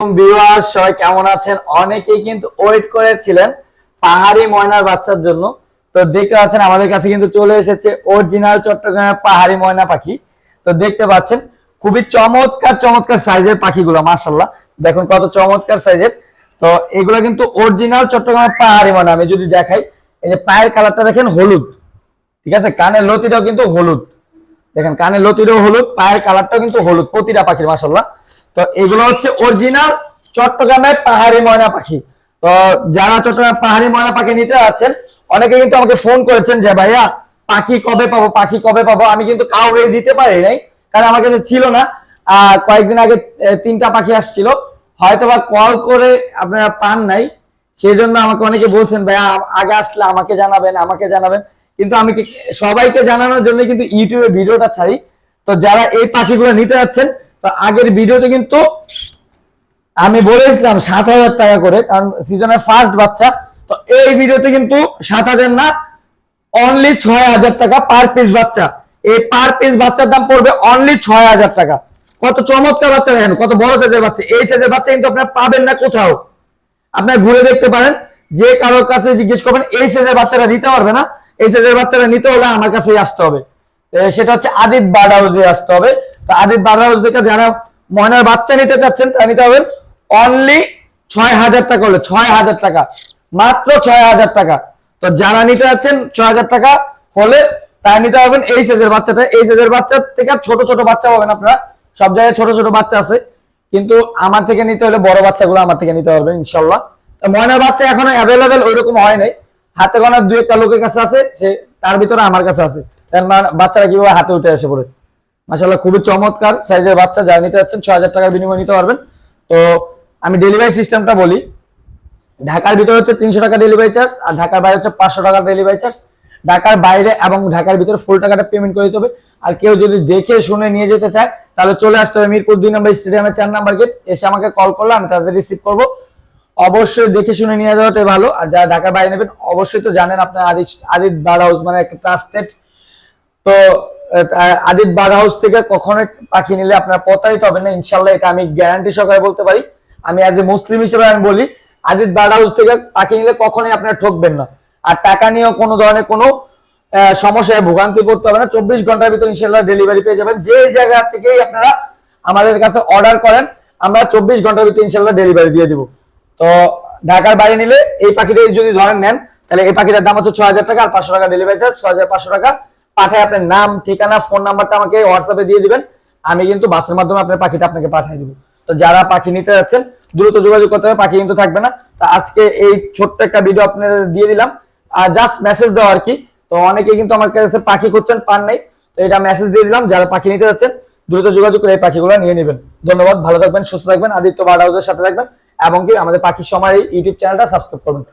Viewers, সবাই কেমন আছেন? অনেকেই কিন্তু ওয়েট করেছিলেন পাহাড়ি ময়নার বাচ্চার জন্য। তো দেখতে পাচ্ছেন, আমাদের কাছে কিন্তু চলে এসেছে অরিজিনাল চট্টগ্রামের পাহাড়ি ময়না পাখি। তো দেখতে পাচ্ছেন, খুবই চমৎকার চমৎকার সাইজের পাখিগুলো মাশাল্লাহ দেখুন কত চমৎকার সাইজের তো এগুলো কিন্তু অরিজিনাল চট্টগ্রামের পাহাড়ি ময়না। আমি যদি দেখাই, এই যে পায়ের কালারটা দেখেন হলুদ। ঠিক আছে? কানের লতিটাও কিন্তু হলুদ। দেখেন, কানের লতিটাও হলুদ, পায়ের কালারটাও কিন্তু হলুদ, প্রতিটা পাখির মাসাল্লাহ তো এগুলো হচ্ছে অরিজিনাল চট্টগ্রামের পাহাড়ি ময়না পাখি। তো যারা চট্টগ্রাম পাহাড়ি ময়না পাখি নিতে যাচ্ছেন, অনেকে কিন্তু আমাকে ফোন করেছেন যে, ভাইয়া, পাখি কবে পাবো? পাখি কবে পাবো? আমি কিন্তু কাউরে দিতে পারি নাই, কারণ আমার কাছে ছিল না। কয়েকদিন আগে তিনটা পাখি আসছিল। হয়তো বা কল করে আপনারা পান নাই। সেই জন্য আমাকে অনেকে বলছেন, ভাইয়া আগে আসলে আমাকে জানাবেন আমাকে জানাবেন। কিন্তু আমি সবাইকে জানানোর জন্য কিন্তু ইউটিউবে ভিডিওটা ছাড়ি। তো যারা এই পাখিগুলো নিতে যাচ্ছেন তো আগের ভিডিওতে কিন্তু আমি বলেছিলাম সাত হাজার টাকা করে, কারণ সিজনের ফার্স্ট বাচ্চা। তো এই ভিডিওতে কিন্তু সাত হাজার না অনলি ছয় হাজার টাকা পার পিস বাচ্চা। এই পার পিস বাচ্চার দাম পড়বে অনলি ছয় হাজার টাকা। কত চমৎকার বাচ্চা দেখেন, কত বড় সাইজের বাচ্চা। এই সাইজের বাচ্চা কিন্তু আপনারা পাবেন না কোথাও। আপনার ঘুরে দেখতে পারেন, যে কারোর কাছে জিজ্ঞেস করবেন, এই সাইজের বাচ্চারা নিতে পারবে না? এই সাইজের বাচ্চারা নিতে হলে আমার কাছেই আসতে হবে। সেটা হচ্ছে আদিত বার্ড হাউসে আসতে হবে। তো যারা ময়নার বাচ্চা নিতে চাচ্ছেন, তারা নিতে অনলি ছয় হাজার টাকা ছয় হাজার টাকা। মাত্র ছয় হাজার টাকা। তো যারা নিতে যাচ্ছেন ছয় হাজার টাকা হলে নিতে পারবেন এই সাইজের বাচ্চাটা। এই সাইজের বাচ্চা থেকে ছোট ছোট বাচ্চা পাবেন আপনারা। সব জায়গায় ছোট ছোট বাচ্চা আছে। কিন্তু আমার থেকে নিতে হলে বড় বাচ্চাগুলো আমার থেকে নিতে পারবেন, ইনশাল্লাহ। ময়নার বাচ্চা এখনও অ্যাভেলেবেল ওইরকম হয় নাই। হাতে গোনা দুই একটা লোকের কাছে আছে, সে তার ভিতরে আমার কাছে আছে। মানে বাচ্চারা কীভাবে হাতে উঠে আসে পড়ে। মাসাল্লাহ খুবই চমৎকার সাইজের বাচ্চা যারা নিতে যাচ্ছেন ছয় হাজার টাকার বিনিময়ে নিতে পারবেন। তো আমি ডেলিভারি সিস্টেমটা বলি। ঢাকার ভিতরে হচ্ছে তিনশো টাকা ডেলিভারি চার্জ আর ঢাকার বাইরে হচ্ছে পাঁচশো টাকা ডেলিভারি চার্জ ঢাকার বাইরে এবং ঢাকার ভিতরে ফুল টাকাটা পেমেন্ট করে দিতে হবে। আর কেউ যদি দেখে শুনে নিয়ে যেতে চায়, তাহলে চলে আসতে হবে মিরপুর দুই নম্বর স্টেডিয়ামের চার নাম্বার গেট এসে আমাকে কল করলে আমি তাদের রিসিভ করব। অবশ্যই দেখে শুনে নিয়ে যাওয়াটাই ভালো। আর যারা ঢাকার বাইরে নেবেন, অবশ্যই তো জানেন আপনার আদিত আদিত বার হাউস মানে একটা ট্রাস্টেড তো আদিত বার হাউস থেকে কখনোই পাখি নিলে আপনার প্রতারিত হবে না। ইনশাল্লাহ এটা আমি গ্যারান্টি সহকারে বলতে পারি। আমি অ্যাজ এ মুসলিম হিসেবে আমি বলি, আদিত বার হাউস থেকে পাখি নিলে কখনোই আপনার ঠকবেন না। আর টাকা নিয়েও কোনো ধরনের কোনো সমস্যায় ভোগান্তি করতে হবে না। চব্বিশ ঘণ্টার ভিতর ইনশাল্লাহ ডেলিভারি পেয়ে যাবেন। যে জায়গা থেকেই আপনারা আমাদের কাছে অর্ডার করেন, আমরা চব্বিশ ঘণ্টার ভিতরে ইনশাল্লাহ ডেলিভারি দিয়ে দিব। তো ঢাকার বাইরে নিলে এই পাখিটা যদি ধরেন নেন, তাহলে এই পাখিটার দাম হচ্ছে ছ হাজার টাকা আর পাঁচশো টাকা ডেলিভারি চার্জ ছ হাজার পাঁচশো টাকা। পাঠায় আপনার নাম, ঠিকানা ফোন নাম্বারটা আমাকে হোয়াটসঅ্যাপে দিয়ে দিবেন। আমি কিন্তু বাসের মাধ্যমে আপনার পাখিটা আপনাকে পাঠিয়ে দিব। তো যারা পাখি নিতে যাচ্ছেন, দ্রুত যোগাযোগ করতে হবে, পাখি কিন্তু থাকবে না। তো আজকে এই ছোট্ট একটা ভিডিও আপনাদের দিয়ে দিলাম। আর জাস্ট মেসেজ দেওয়া আর কি। তো অনেকে কিন্তু আমার কাছে পাখি খুঁজছেন, পান নাই। তো এটা মেসেজ দিয়ে দিলাম, যারা পাখি নিতে যাচ্ছেন, দ্রুত যোগাযোগ করে এই পাখিগুলো নিয়ে নেবেন। ধন্যবাদ, ভালো থাকবেন, সুস্থ থাকবেন। আদিত্য বার্ড হাউসের সাথে থাকবেন। এবং কি আমাদের পাখির সময় ইউটিউব চ্যানেলটা সাবস্ক্রাইব করবেন।